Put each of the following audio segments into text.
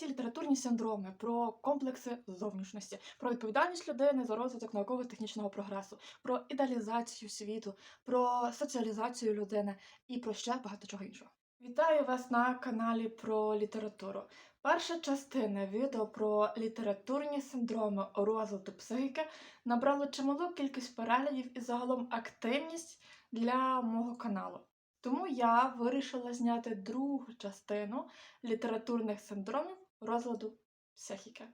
ці літературні синдроми, про комплекси зовнішності, про відповідальність людини за розвиток науково-технічного прогресу, про ідеалізацію світу, про соціалізацію людини і про ще багато чого іншого. Вітаю вас на каналі про літературу. Перша частина відео про літературні синдроми розладу психіки набрало чималу кількість переглядів і загалом активність для мого каналу. Тому я вирішила зняти другу частину літературних синдромів розладу психіки.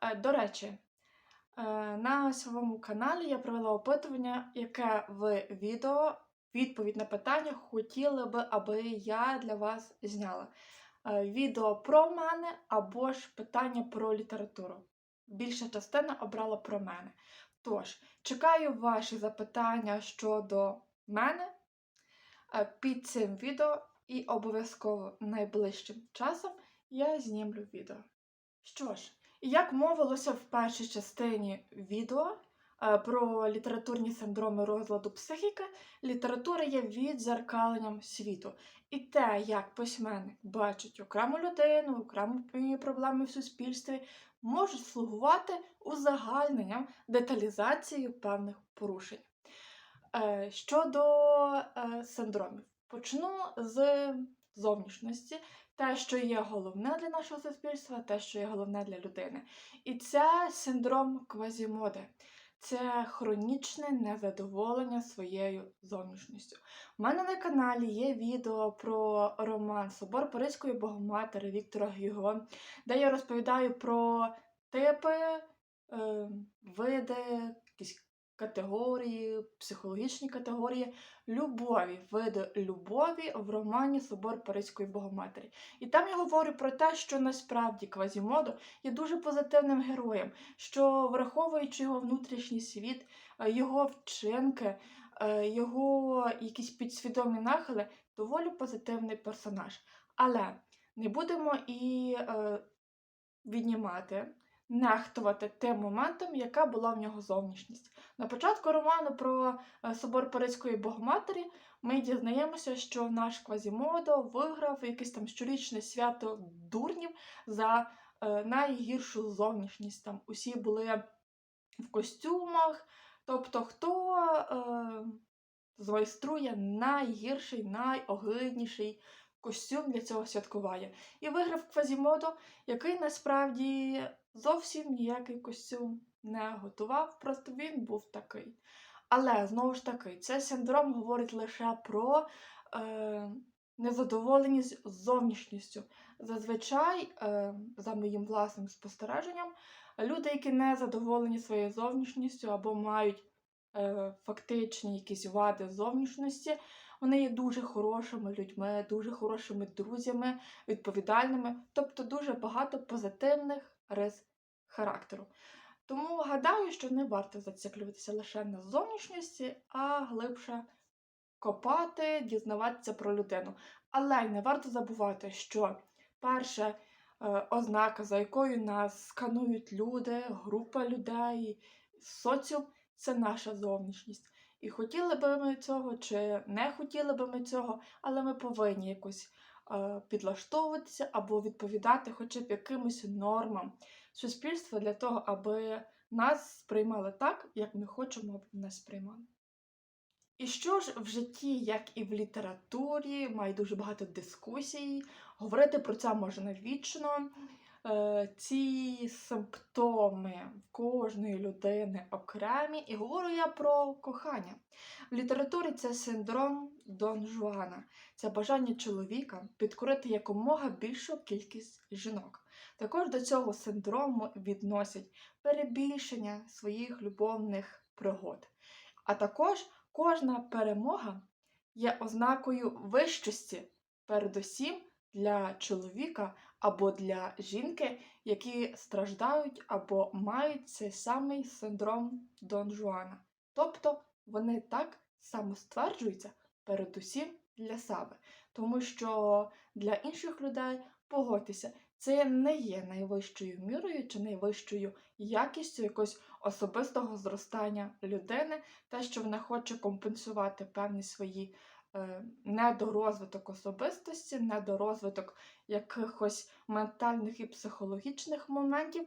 Е, До речі, е, на своєму каналі я провела опитування, яке в відео відповідь на питання хотіли би, аби я для вас зняла. Е, Відео про мене або ж питання про літературу. Більша частина обрала про мене. Тож, чекаю ваші запитання щодо мене під цим відео і обов'язково найближчим часом я знімлю відео. Що ж, як мовилося в першій частині відео е, про літературні синдроми розладу психіки, література є відзеркаленням світу. І те, як письменник бачить окрему людину, окремі проблеми в суспільстві, може слугувати узагальненням деталізацією певних порушень. Е, Щодо е, синдромів, почну з зовнішності, те, що є головне для нашого суспільства, те, що є головне для людини. І це синдром квазімоди. Це хронічне незадоволення своєю зовнішністю. У мене на каналі є відео про роман Собор Паризької Богоматері Віктора Гюго, де я розповідаю про типи, е, види, якісь категорії, психологічні категорії любові, види любові в романі Собор Паризької Богоматері. І там я говорю про те, що насправді Квазімодо є дуже позитивним героєм, що враховуючи його внутрішній світ, е, його вчинки, е, його якісь підсвідомі нахили, доволі позитивний персонаж. Але не будемо і е, віднімати, нехтувати тим моментом, яка була в нього зовнішність. На початку роману про е, собор Паризької Богоматері ми дізнаємося, що наш Квазімодо виграв якесь там щорічне свято дурнів за е, найгіршу зовнішність. Там усі були в костюмах. Тобто, хто е, змайструє найгірший, найогидніший костюм для цього святкування. І виграв Квазімодо, який насправді зовсім ніякий костюм не готував, просто він був такий. Але знову ж таки, цей синдром говорить лише про е, незадоволеність зовнішністю. Зазвичай, е, за моїм власним спостереженням, люди, які не задоволені своєю зовнішністю або мають е, фактичні якісь вади зовнішності, вони є дуже хорошими людьми, дуже хорошими друзями, відповідальними, тобто дуже багато позитивних рис характеру. Тому гадаю, що не варто зациклюватися лише на зовнішності, а глибше копати, дізнаватися про людину. Але не варто забувати, що перша е, ознака, за якою нас сканують люди, група людей, соціум це наша зовнішність. І хотіли би ми цього, чи не хотіли би ми цього, але ми повинні якось підлаштовуватися або відповідати хоча б якимось нормам суспільства для того, аби нас сприймали так, як ми хочемо, аби нас сприймали. І що ж в житті, як і в літературі, має дуже багато дискусій, говорити про це можна вічно. Е, ці симптоми кожної людини окремі, і говорю я про кохання. В літературі це синдром Дон Жуана, це бажання чоловіка підкорити якомога більшу кількість жінок. Також до цього синдрому відносять перебільшення своїх любовних пригод. А також кожна перемога є ознакою вищості, передусім для чоловіка або для жінки, які страждають або мають цей самий синдром Дон Жуана. Тобто вони так самостверджуються передусім для себе. Тому що для інших людей погодьтеся, це не є найвищою мірою чи найвищою якістю якогось особистого зростання людини, те, що вона хоче компенсувати певні свої недорозвиток особистості, недорозвиток якихось ментальних і психологічних моментів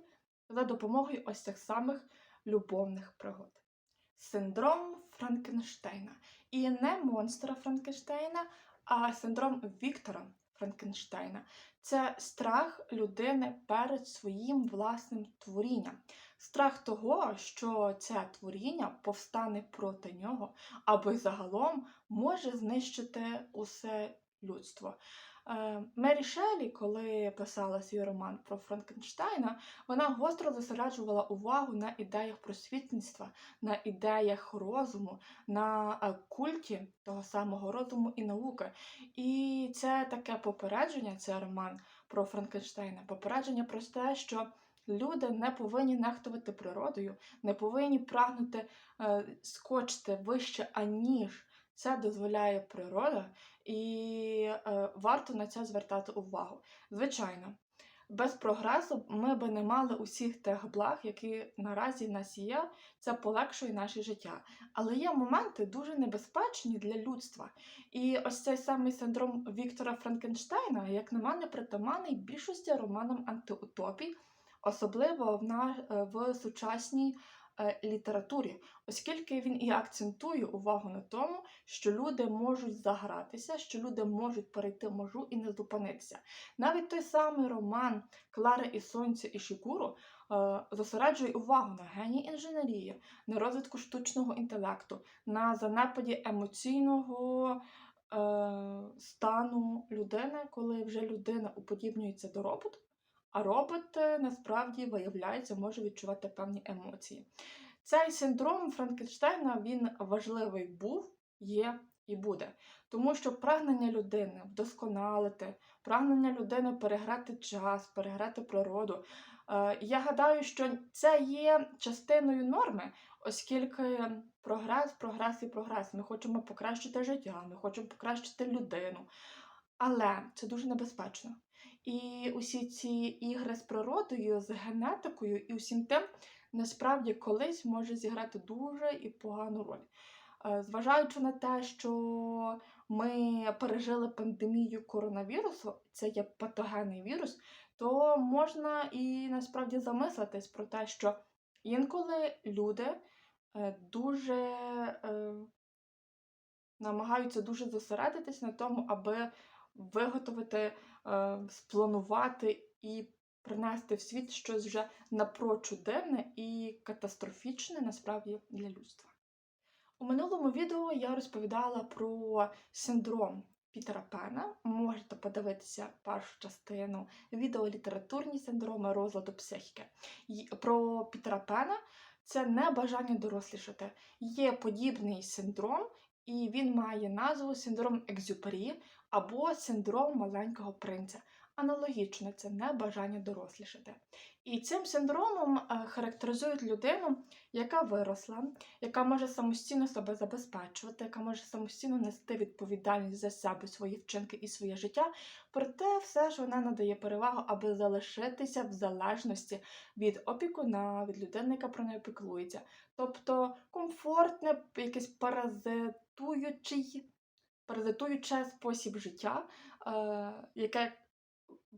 за допомогою ось цих самих любовних пригод. Синдром Франкенштейна. І не монстра Франкенштейна, а синдром Віктора Франкенштейна. Це страх людини перед своїм власним творінням. Страх того, що це творіння повстане проти нього, або й загалом може знищити усе людство. Е, Мері Шелі, коли писала свій роман про Франкенштейна, вона гостро зосереджувала увагу на ідеях просвітництва, на ідеях розуму, на е, культі того самого розуму і науки. І це таке попередження, це роман про Франкенштейна, попередження про те, що люди не повинні нехтувати природою, не повинні прагнути е, скочити вище, аніж це дозволяє природа, і е, варто на це звертати увагу. Звичайно, без прогресу ми би не мали усіх тих благ, які наразі в нас є, це полегшує наше життя. Але є моменти дуже небезпечні для людства. І ось цей самий синдром Віктора Франкенштейна, як на мене, притаманний більшості романам антиутопій, особливо в, на, е, в сучасній е, літературі, оскільки він і акцентує увагу на тому, що люди можуть загратися, що люди можуть перейти межу і не зупинитися. Навіть той самий роман Клари і Сонця і Шікуру е, зосереджує увагу на генії інженерії, на розвитку штучного інтелекту, на занепаді емоційного. Стану людини, коли вже людина уподібнюється до робота, а робот е, насправді виявляється, може відчувати певні емоції. Цей синдром Франкенштейна він важливий був, є і буде. Тому що прагнення людини вдосконалити, прагнення людини переграти час, переграти природу. Е, Я гадаю, що це є частиною норми, оскільки прогрес, прогрес і прогрес. Ми хочемо покращити життя, ми хочемо покращити людину. Але це дуже небезпечно. І усі ці ігри з природою, з генетикою і усім тим насправді колись може зіграти дуже і погану роль. Е, Зважаючи на те, що ми пережили пандемію коронавірусу, це є патогенний вірус, то можна і насправді замислитись про те, що інколи люди е, дуже е, намагаються дуже зосередитись на тому, аби виготовити, е, спланувати і принести в світ щось вже напрочуд і катастрофічне насправді для людства. У минулому відео я розповідала про синдром Пітера Пена. Можете подивитися першу частину відео літературні синдроми розладу психіки. Про Пітера Пена це не бажання дорослішати. Є подібний синдром, і він має назву синдром екзюпері або синдром маленького принця. Аналогічно, це не бажання дорослішати. І цим синдромом е, характеризують людину, яка виросла, яка може самостійно себе забезпечувати, яка може самостійно нести відповідальність за себе, свої вчинки і своє життя. Проте все ж вона надає перевагу, аби залишитися в залежності від опікуна, від людини, яка про неї піклується. Тобто комфортне, якийсь паразитуючий, паразитуюче спосіб життя, е, яке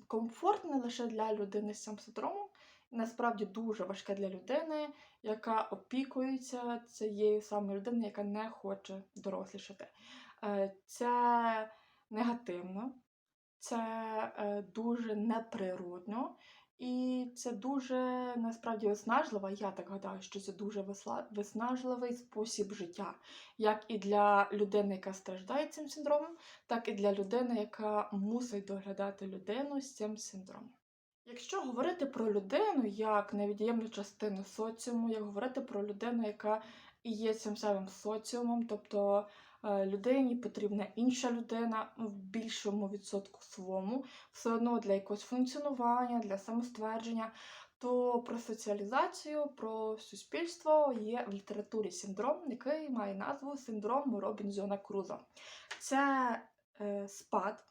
комфортне лише для людини з цим синдромом, насправді дуже важке для людини, яка опікується цією самою людиною, яка не хоче дорослішати. Е, Це негативно, це е, дуже неприродно. І це дуже насправді виснажливо. Я так гадаю, що це дуже виснажливий спосіб життя, як і для людини, яка страждає цим синдромом, так і для людини, яка мусить доглядати людину з цим синдромом. Якщо говорити про людину як невід'ємну частину соціуму, як говорити про людину, яка і є цим самим соціумом, тобто людині потрібна інша людина в більшому відсотку своєму, все одно для якогось функціонування, для самоствердження, то про соціалізацію, про суспільство є в літературі синдром, який має назву синдром Робінзона Круза. Це е, спад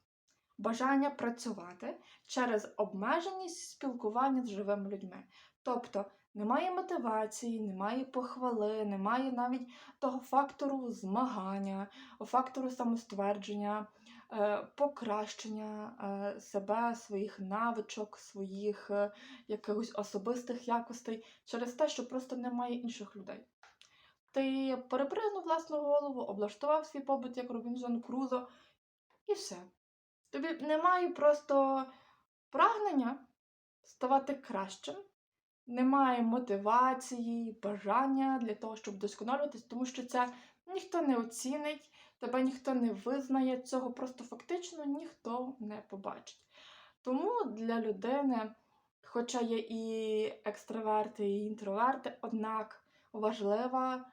бажання працювати через обмеженість спілкування з живими людьми. Тобто немає мотивації, немає похвали, немає навіть того фактору змагання, фактору самоствердження, е, покращення е, себе, своїх навичок, своїх е, якихось особистих якостей через те, що просто немає інших людей. Ти перепригнув власну голову, облаштував свій побут як Робінзон Крузо, і все. Тобі немає просто прагнення ставати кращим, немає мотивації, бажання для того, щоб вдосконалюватись, тому що це ніхто не оцінить, тебе ніхто не визнає, цього просто фактично ніхто не побачить. Тому для людини, хоча є і екстраверти, і інтроверти, однак важлива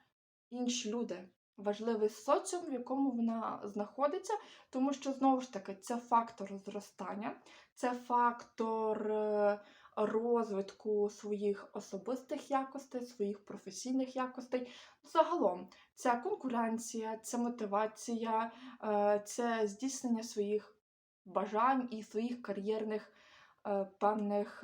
інші люди. Важливий соціум, в якому вона знаходиться, тому що знову ж таки це фактор зростання, це фактор е, розвитку своїх особистих якостей, своїх професійних якостей. Загалом це конкуренція, це мотивація, е, це здійснення своїх бажань і своїх кар'єрних е, певних.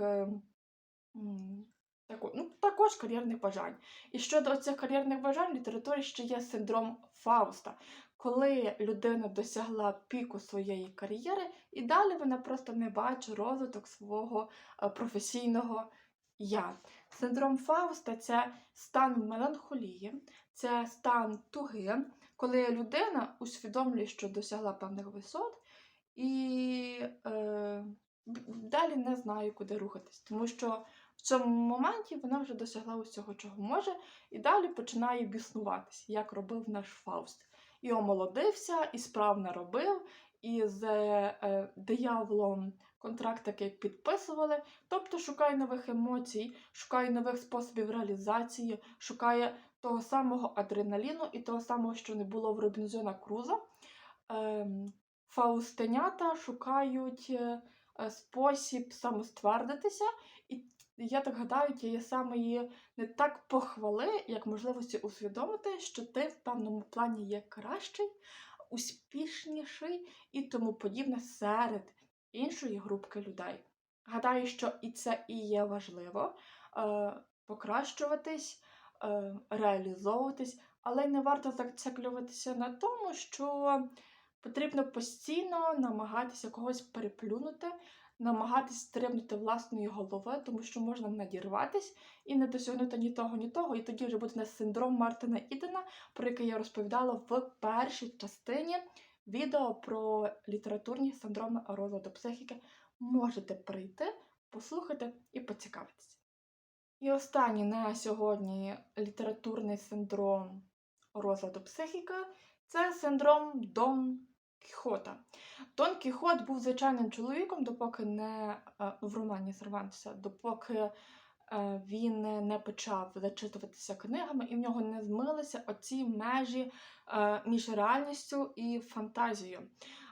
Тако- ну, також кар'єрних бажань. І щодо цих кар'єрних бажань, в літературі ще є синдром Фауста, коли людина досягла піку своєї кар'єри, і далі вона просто не бачить розвиток свого е, професійного я. Синдром Фауста це стан меланхолії, це стан туги, коли людина усвідомлює, що досягла певних висот, і е, далі не знає, куди рухатись, тому що в цьому моменті вона вже досягла усього, чого може, і далі починає біснуватись, як робив наш Фауст. І омолодився, і справно робив, і з е, дияволом контракт такий підписували. Тобто шукає нових емоцій, шукає нових способів реалізації, шукає того самого адреналіну і того самого, що не було в Робінзона Круза. Ем, Фаустенята шукають е, е, спосіб самоствердитися, і я так гадаю, тієї самої не так похвали, як можливості усвідомити, що ти в певному плані є кращий, успішніший і тому подібне серед іншої групки людей. Гадаю, що і це і є важливо е, покращуватись, е, реалізовуватись, але не варто зациклюватися на тому, що потрібно постійно намагатися когось переплюнути, намагатись стрибнути власної голови, тому що можна надірватись і не досягнути ні того, ні того, і тоді вже буде нас синдром Мартина Ідена, про який я розповідала в першій частині відео про літературні синдроми розладу психіки. Можете прийти, послухати і поцікавитися. І останній на сьогодні літературний синдром розладу психіки це синдром Дон Кіхота. Дон Кіхот був звичайним чоловіком, допоки не е, в романі Сервантеса, допоки е, він не почав зачитуватися книгами, і в нього не змилися оці межі е, між реальністю і фантазією.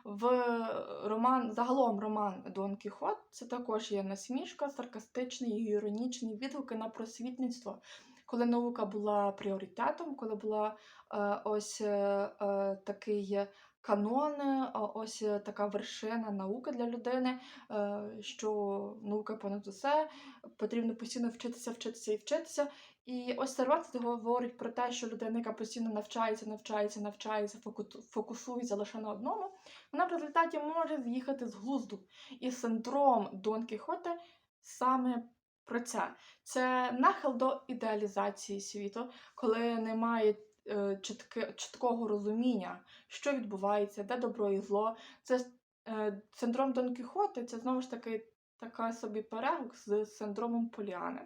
В роман, загалом роман Дон Кіхот це також є насмішка, саркастичний і іронічний відгуки на просвітництво. Коли наука була пріоритетом, коли була ось е, такий канон, е, ось е, така вершина науки для людини, е, що наука понад усе, потрібно постійно вчитися, вчитися і вчитися. І ось Сервантес говорить про те, що людина, яка постійно навчається, навчається, навчається, фоку- фокусується лише на одному, вона в результаті може з'їхати з глузду. І синдром Дон Кіхоте саме про це. Це нахил до ідеалізації світу, коли немає чітки, чіткого розуміння, що відбувається, де добро і зло. Це е, синдром Дон Кіхоти, це знову ж таки така собі перегук з синдромом Поліани,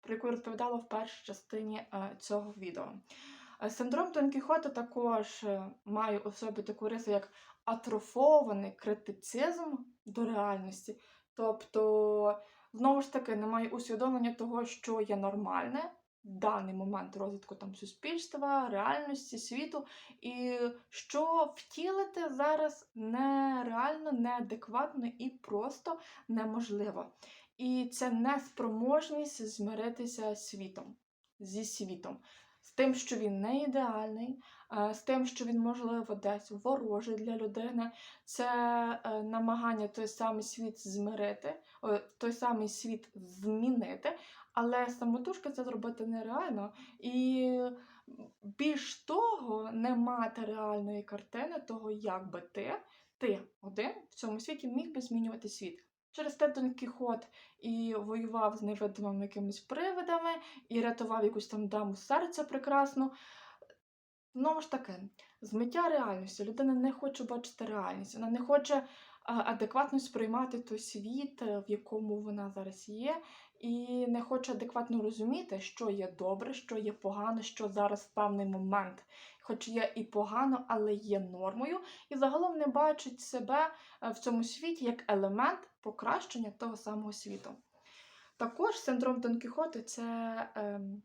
про яку розповідала в першій частині е, цього відео. Е, Синдром Дон Кіхота також е, має у собі таку рису, як атрофований критицизм до реальності. Тобто, знову ж таки, немає усвідомлення того, що є нормальне даний момент розвитку там суспільства, реальності, світу, і що втілити зараз нереально, неадекватно і просто неможливо. І це неспроможність змиритися світом, зі світом. З тим, що він не ідеальний, е, з тим, що він, можливо, десь ворожий для людини. Це е, намагання той самий світ змирити, той самий світ змінити, але самотужки це зробити нереально. І більш того, не мати реальної картини того, як би ти, ти один в цьому світі міг би змінювати світ. Через те Дон Кіхот і воював з невидимими якимись привидами, і рятував якусь там даму серця прекрасну. Знову ж таки, змиття реальності. Людина не хоче бачити реальність, вона не хоче адекватно сприймати той світ, в якому вона зараз є, і не хоче адекватно розуміти, що є добре, що є погано, що зараз в певний момент, хоч є і погано, але є нормою, і загалом не бачить себе е, в цьому світі як елемент покращення того самого світу. Також синдром Дон Кіхоти це ем,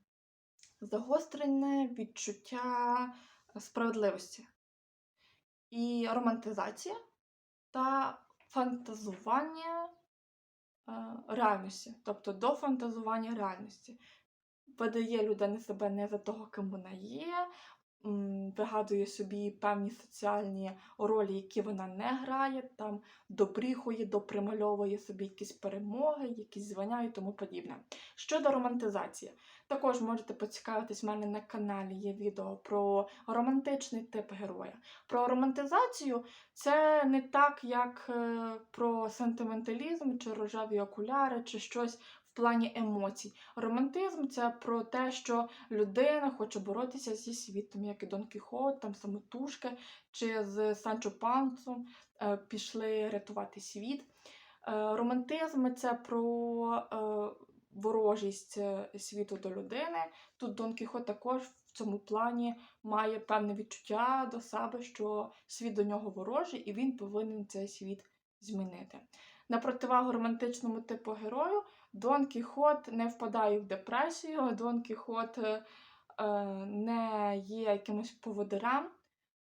загострене відчуття справедливості і романтизація та фантазування е, реальності, тобто до фантазування реальності. Видає людина себе не за того, ким вона є, вигадує собі певні соціальні ролі, які вона не грає, там добріхує, допримальовує собі якісь перемоги, якісь звання і тому подібне. Щодо романтизації, також можете поцікавитись в мене на каналі. Є відео про романтичний тип героя. Про романтизацію це не так, як е, про сентименталізм, чи рожеві окуляри, чи щось плані емоцій. Романтизм це про те, що людина хоче боротися зі світом, як і Дон Кіхот, там самотужки, чи з Санчо Пансом е, пішли рятувати світ. Е, романтизм це про е, ворожість світу до людини. Тут Дон Кіхот також в цьому плані має певне відчуття до себе, що світ до нього ворожий, і він повинен цей світ змінити. На противагу романтичному типу герою, Дон Кіхот не впадає в депресію, Дон Кіхот е, е, не є якимось поводирем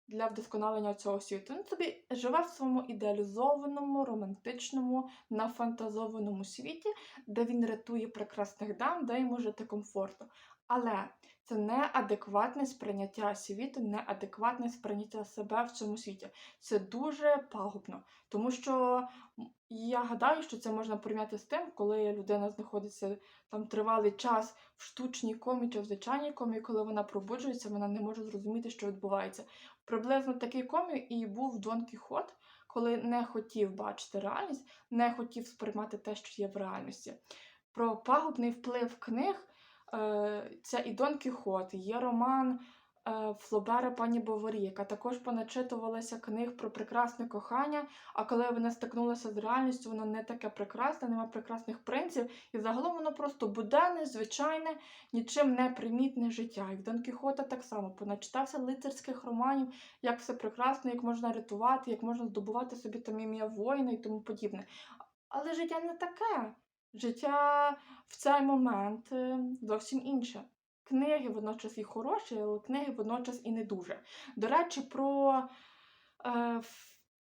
для вдосконалення цього світу. Він собі живе в своєму ідеалізованому, романтичному, нафантазованому світі, де він рятує прекрасних дам, де йому жити комфортно. Але це неадекватне сприйняття світу, неадекватне сприйняття себе в цьому світі. Це дуже пагубно, тому що я гадаю, що це можна порівняти з тим, коли людина знаходиться там тривалий час в штучній комі чи в звичайній комі, коли вона пробуджується, вона не може зрозуміти, що відбувається. Приблизно такий комі і був Дон Кіхот, коли не хотів бачити реальність, не хотів сприймати те, що є в реальності. Про пагубний вплив книг це і Дон Кіхот, є роман е, Флобера пані Боварі, яка також поначитувалася книг про прекрасне кохання, а коли вона стикнулася з реальністю, воно не таке прекрасне, нема прекрасних принців, і загалом воно просто буденне, звичайне, нічим не примітне життя. І в Дон Кіхота так само поначитався лицарських романів, як все прекрасно, як можна рятувати, як можна здобувати собі там ім'я воїна і тому подібне. Але життя не таке. Життя в цей момент е, зовсім інше. Книги водночас і хороші, але книги водночас і не дуже. До речі, про е,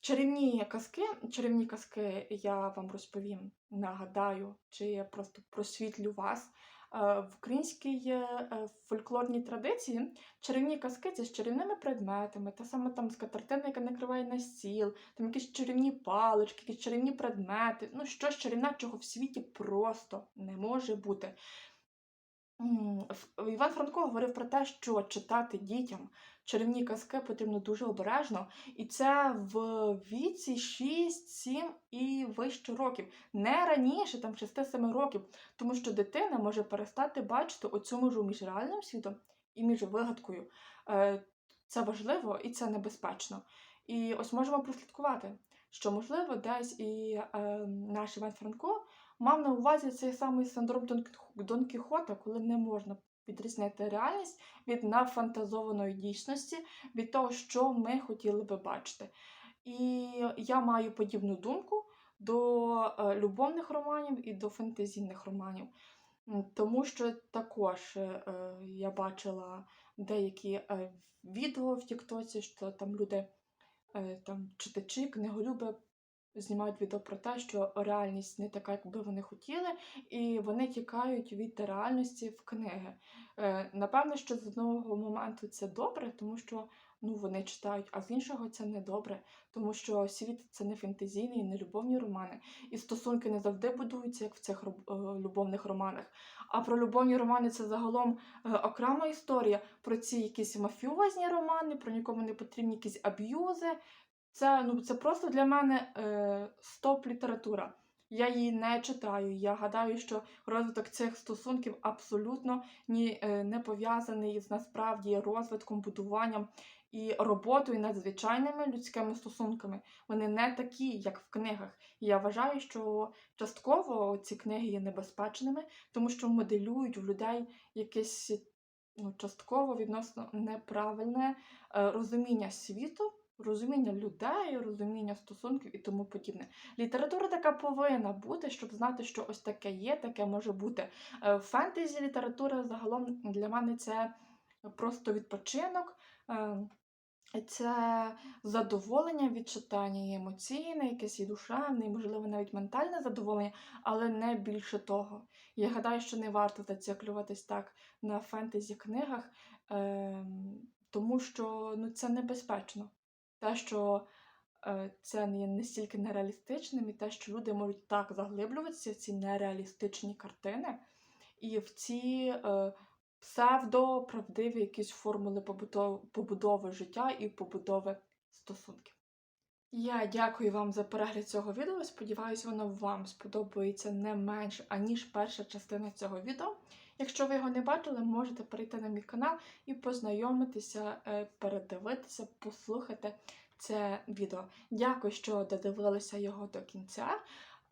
чарівні казки. Чарівні казки я вам розповім, нагадаю, чи я просто просвітлю вас. Е, В українській е, фольклорній традиції чарівні казки це з чарівними предметами, та саме там скатертина, яка накриває на стіл, там якісь чарівні палички, якісь чарівні предмети. Ну, щось чарівне, чого в світі просто не може бути. Іван Франко говорив про те, що читати дітям чарівні казки потрібно дуже обережно, і це в віці 6, 7 і вище років, не раніше, там 6-7 років, тому що дитина може перестати бачити оцю межу між реальним світом і між вигадкою. Е, Це важливо і це небезпечно. І ось можемо прослідкувати, що можливо десь і е, наш Іван Франко мав на увазі цей самий синдром Дон, Кіхота, коли не можна відрізняти реальність від нафантазованої дійсності, від того, що ми хотіли би бачити. І я маю подібну думку до е, любовних романів і до фентезійних романів. Тому що також е, е, я бачила деякі відео в Тіктоці, що там люди, там читачі, книголюби знімають відео про те, що реальність не така, як би вони хотіли, і вони тікають від реальності в книги. Е, напевно, що з одного моменту це добре, тому що ну, вони читають, а з іншого це не добре, тому що світ це не фентезійний, не любовні романи. І стосунки не завжди будуються, як в цих е, любовних романах. А про любовні романи це загалом е, окрема історія. Про ці якісь мафіозні романи, про нікому не потрібні якісь аб'юзи. Це, ну, це просто для мене е, стоп література. Я її не читаю. Я гадаю, що розвиток цих стосунків абсолютно ні, е, не пов'язаний з насправді розвитком, будуванням і роботою над звичайними людськими стосунками. Вони не такі, як в книгах. І я вважаю, що частково ці книги є небезпечними, тому що моделюють в людей якесь ну, частково відносно неправильне е, розуміння світу, розуміння людей, розуміння стосунків і тому подібне. Література така повинна бути, щоб знати, що ось таке є, таке може бути. Е, Фентезі література загалом для мене це просто відпочинок. е, Це задоволення від читання, і емоційне, якесь і душевне, і, можливо, навіть ментальне задоволення, але не більше того. Я гадаю, що не варто зациклюватись так на фентезі книгах, ем, тому що ну, це небезпечно. Те, що е, це не є настільки нереалістичним, і те, що люди можуть так заглиблюватися в ці нереалістичні картини і в ці е, псевдоправдиві якісь формули побудови, життя і побудови стосунків. Я дякую вам за перегляд цього відео. Сподіваюсь, воно вам сподобається не менш, аніж перша частина цього відео. Якщо ви його не бачили, можете перейти на мій канал і познайомитися, е, передивитися, послухати це відео. Дякую, що додивилися його до кінця.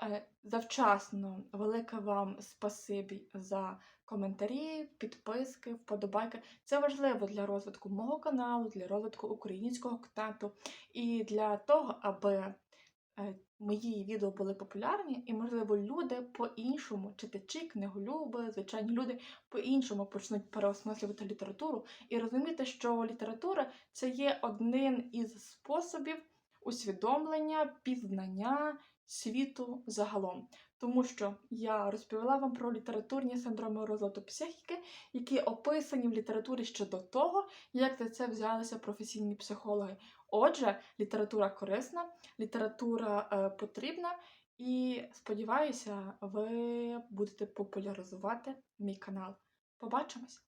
Е, Завчасно велике вам спасибі за коментарі, підписки, вподобайки. Це важливо для розвитку мого каналу, для розвитку українського контенту і для того, аби мої відео були популярні, і, можливо, люди по-іншому, читачі, книголюби, звичайні люди по-іншому почнуть переосмислювати літературу і розуміти, що література це є один із способів усвідомлення, пізнання світу загалом. Тому що я розповіла вам про літературні синдроми розладу психіки, які описані в літературі ще до того, як за це взялися професійні психологи. Отже, література корисна, література е, потрібна, і сподіваюся, ви будете популяризувати мій канал. Побачимось!